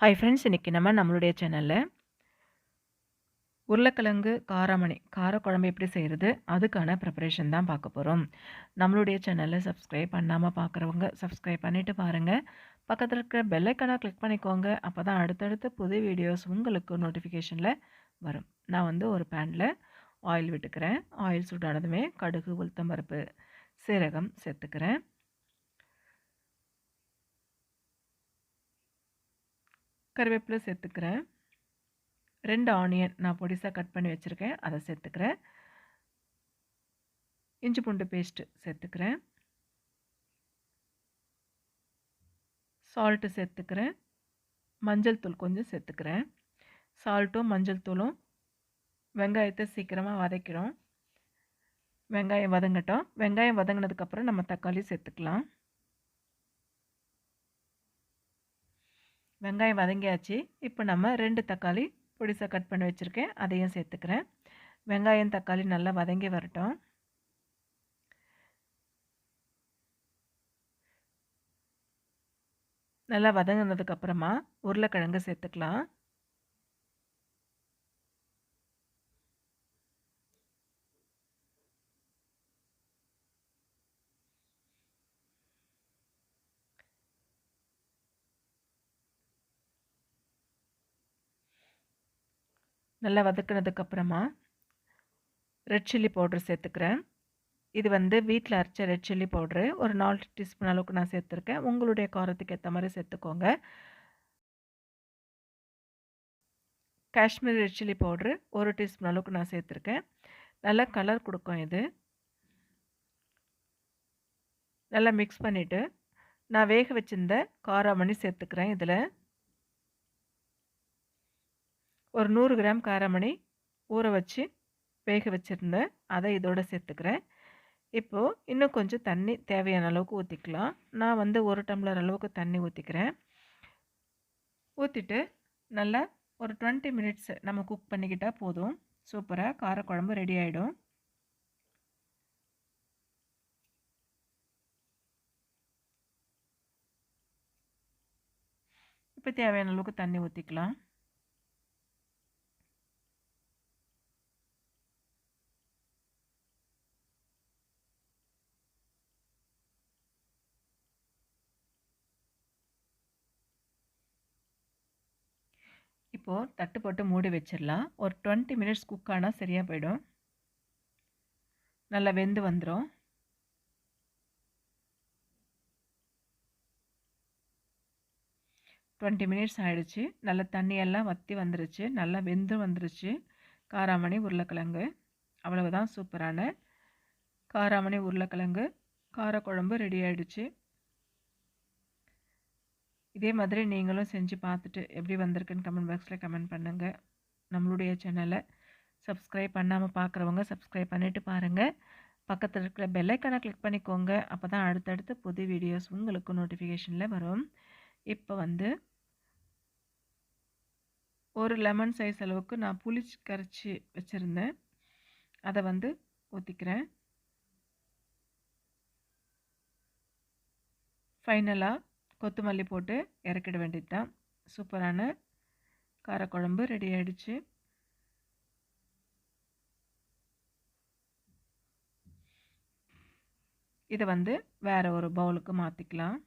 Hi friends இன்றைக்கி நம்ம நம்மளுடைய சேனலில் உருளைக்கிழங்கு காரமணி காரக்குழம்பு எப்படி செய்கிறது அதுக்கான ப்ரிப்பரேஷன் தான் பார்க்க போகிறோம் நம்மளுடைய சேனலில் சப்ஸ்கிரைப் பண்ணாமல் பார்க்குறவங்க சப்ஸ்கிரைப் பண்ணிவிட்டு பாருங்கள் பக்கத்தில் இருக்கிற பெல்லைக்கானாக கிளிக் பண்ணிக்கோங்க. அப்போ தான் அடுத்தடுத்து புது வீடியோஸ் உங்களுக்கு நோட்டிஃபிகேஷனில் வரும். நான் வந்து ஒரு பேனில் ஆயில் விட்டுக்கிறேன். ஆயில் சூடானதுமே கடுகு உளுத்தம்பருப்பு சீரகம் சேர்த்துக்கிறேன். கருவேப்பிலை சேர்த்துக்கிறேன். ரெண்டு ஆனியன் நான் பொடிசாக கட் பண்ணி வச்சுருக்கேன். அதை சேர்த்துக்கிறேன். இஞ்சி பூண்டு பேஸ்ட்டு சேர்த்துக்கிறேன். சால்ட்டு சேர்த்துக்கிறேன். மஞ்சள் தூள் கொஞ்சம் சேர்த்துக்கிறேன். சால்ட்டும் மஞ்சள் தூளும் வெங்காயத்தை சீக்கிரமாக வதக்கிறோம் வெங்காயம் வதங்கட்டும். வெங்காயம் வதங்கினதுக்கப்புறம் நம்ம தக்காளி சேர்த்துக்கலாம். வெங்காயம் வதங்கியாச்சு. இப்போ நம்ம ரெண்டு தக்காளி பொடிசாக கட் பண்ணி வச்சுருக்கேன். அதையும் சேர்த்துக்கிறேன். வெங்காயம் தக்காளி நல்லா வதங்கி வரட்டும். நல்லா வதங்கினதுக்கப்புறமா உருளைக்கிழங்கு சேர்த்துக்கலாம். நல்லா வதக்கினதுக்கப்புறமா ரெட் சில்லி பவுட்ரு சேர்த்துக்கிறேன். இது வந்து வீட்டில் அரைச்ச ரெட் சில்லி பவுட்ரு ஒரு நாலு டீஸ்பூன் அளவுக்கு நான் சேர்த்துருக்கேன். உங்களுடைய காரத்துக்கு ஏற்ற மாதிரி சேர்த்துக்கோங்க. காஷ்மீர் ரெட் சில்லி பவுட்ரு ஒரு டீஸ்பூன் அளவுக்கு நான் சேர்த்துருக்கேன். நல்லா கலர் கொடுக்கும் இது. நல்லா மிக்ஸ் பண்ணிவிட்டு நான் வேக வச்சிருந்த காராமணி சேர்த்துக்கிறேன் இதில். ஒரு நூறு கிராம் காரமணி ஊற வச்சு வேக வச்சுருந்தேன். அதை இதோடு சேர்த்துக்கிறேன். இப்போது இன்னும் கொஞ்சம் தண்ணி தேவையான அளவுக்கு ஊற்றிக்கலாம் நான் வந்து ஒரு டம்ளர் அளவுக்கு தண்ணி ஊற்றிக்கிறேன் ஊற்றிட்டு நல்லா ஒரு டுவெண்ட்டி மினிட்ஸ் நம்ம குக் பண்ணிக்கிட்டால் போதும். சூப்பராக காரக்குழம்பு ரெடி ஆகிடும் இப்போ தேவையான அளவுக்கு தண்ணி ஊற்றிக்கலாம் இப்போது தட்டு போட்டு மூடி வச்சிடலாம். ஒரு டுவெண்ட்டி மினிட்ஸ் குக் ஆனால் சரியாக போயிடும். நல்லா வெந்து வந்துடும் டுவெண்ட்டி மினிட்ஸ் ஆகிடுச்சு நல்லா தண்ணியெல்லாம் வற்றி வந்துருச்சு. நல்லா வெந்து வந்துருச்சு. காராமணி உருளைக்கிழங்கு. அவ்வளவுதான் சூப்பரான காராமணி உருளைக்கிழங்கு. காரக்குழம்பு ரெடி ஆகிடுச்சு இதே மாதிரி நீங்களும் செஞ்சு பார்த்துட்டு எப்படி வந்திருக்குன்னு கமெண்ட் பாக்ஸில் கமெண்ட் பண்ணுங்கள் நம்மளுடைய சேனலை சப்ஸ்கிரைப் பண்ணாமல் பார்க்குறவங்க சப்ஸ்கிரைப் பண்ணிவிட்டு பாருங்கள் பக்கத்தில் இருக்கிற பெல்லைக்கானை கிளிக் பண்ணிக்கோங்க. அப்போ தான் அடுத்தடுத்து புது வீடியோஸ் உங்களுக்கு நோட்டிஃபிகேஷனில் வரும். இப்போ வந்து ஒரு லெமன் சைஸ் அளவுக்கு நான் புளிச்சு கரைச்சி வச்சுருந்தேன். அதை வந்து ஊற்றிக்கிறேன் ஃபைனலாக கொத்தமல்லி போட்டு இறக்கிட வேண்டியது தான் சூப்பரான காரக்குழம்பு ரெடி ஆகிடுச்சு இதை வந்து வேறு ஒரு பவுலுக்கு மாற்றிக்கலாம்